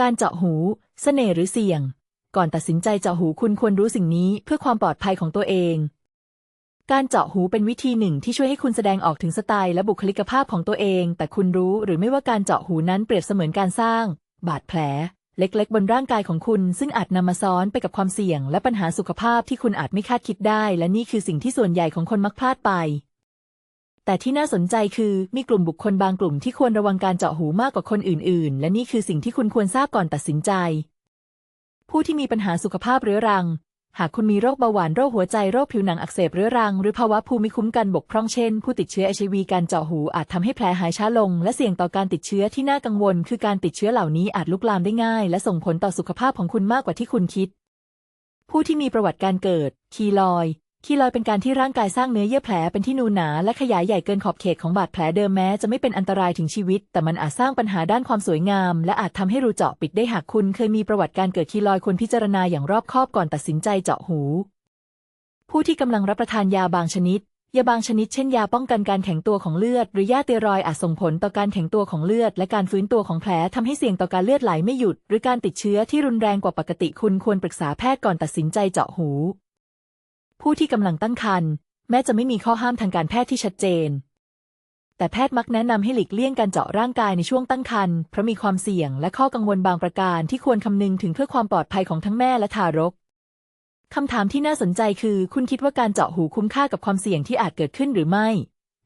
การเจาะหูเสน่ห์หรือเสี่ยง ก่อนตัดสินใจเจาะหูคุณควรรู้สิ่งนี้เพื่อความปลอดภัยของตัวเอง การเจาะหูเป็นวิธีหนึ่งที่ช่วยให้คุณแสดงออกถึงสไตล์และบุคลิกภาพของตัวเอง แต่คุณรู้หรือไม่ว่าการเจาะหูนั้นเปรียบเสมือนการสร้าง บาดแผล เล็กๆ บนร่างกายของคุณ ซึ่งอาจนำมาซ้อนไปกับความเสี่ยง และปัญหาสุขภาพที่คุณอาจไม่คาดคิดได้ และนี่คือสิ่งที่ส่วนใหญ่ของคนมักพลาดไป แต่ที่น่าสนใจคือมีกลุ่มบุคคลบางกลุ่มที่ควรระวังการเจาะหูมากกว่าคนอื่น ๆ และนี่คือสิ่งที่คุณควรทราบก่อนตัดสินใจ ผู้ที่มีปัญหาสุขภาพเรื้อรัง หากคุณมีโรคเบาหวานโรคหัวใจโรคผิวหนังอักเสบเรื้อรัง หรือภาวะภูมิคุ้มกันบกพร่องเช่น ผู้ติดเชื้อเอชวีการเจาะหูอาจทำให้แผลหายช้าลง และเสี่ยงต่อการติดเชื้อที่น่ากังวล คือการติดเชื้อเหล่านี้อาจลุกลามได้ง่าย และส่งผลต่อสุขภาพของคุณมากกว่าที่คุณคิด ผู้ที่มีประวัติการเกิด คีลอย คีลอยเป็นการที่ร่างกายสร้างเนื้อเยื่อแผลเป็นที่นูนหนาและขยายใหญ่เกินขอบเขตของบาดแผลเดิมแม้จะไม่เป็นอันตรายถึงชีวิต แต่มันอาจสร้างปัญหาด้านความสวยงาม และอาจทำให้รูเจาะปิดได้หากคุณเคยมีประวัติการเกิดคีลอยควรพิจารณาอย่างรอบคอบก่อนตัดสินใจเจาะหู ผู้ที่กำลังรับประทานยาบางชนิด ยาบางชนิดเช่นยาป้องกันการแข็งตัวของเลือด หรือยาเตียรอยอาจส่งผลต่อการแข็งตัวของเลือด และการฟื้นตัวของแผลทำให้เสี่ยงต่อการเลือดไหลไม่หยุด หรือการติดเชื้อที่รุนแรงกว่าปกติคุณควรปรึกษาแพทย์ก่อนตัดสินใจเจาะหู ผู้ที่กำลังตั้งครรภ์แม้จะไม่มีข้อห้ามทางการแพทย์ที่ชัดเจน แต่แพทย์มักแนะนำให้หลีกเลี่ยงการเจาะร่างกายในช่วงตั้งครรภ์เพราะมีความเสี่ยงและข้อกังวลบางประการที่ควรคำนึงถึงเพื่อความปลอดภัยของทั้งแม่และทารกคำถามที่น่าสนใจคือ คุณคิดว่าการเจาะหูคุ้มค่ากับความเสี่ยงที่อาจเกิดขึ้นหรือไม่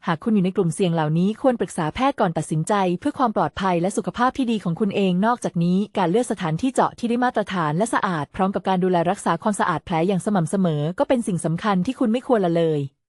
หากคุณอยู่ในกลุ่มเสี่ยงเหล่านี้ควรปรึกษาแพทย์ก่อนตัดสินใจ เพื่อความปลอดภัยและสุขภาพที่ดีของคุณเองนอกจากนี้ การเลือกสถานที่เจาะที่ได้มาตรฐานและสะอาด พร้อมกับการดูแลรักษาความสะอาดแผลอย่างสม่ำเสมอ ก็เป็นสิ่งสำคัญที่คุณไม่ควรละเลย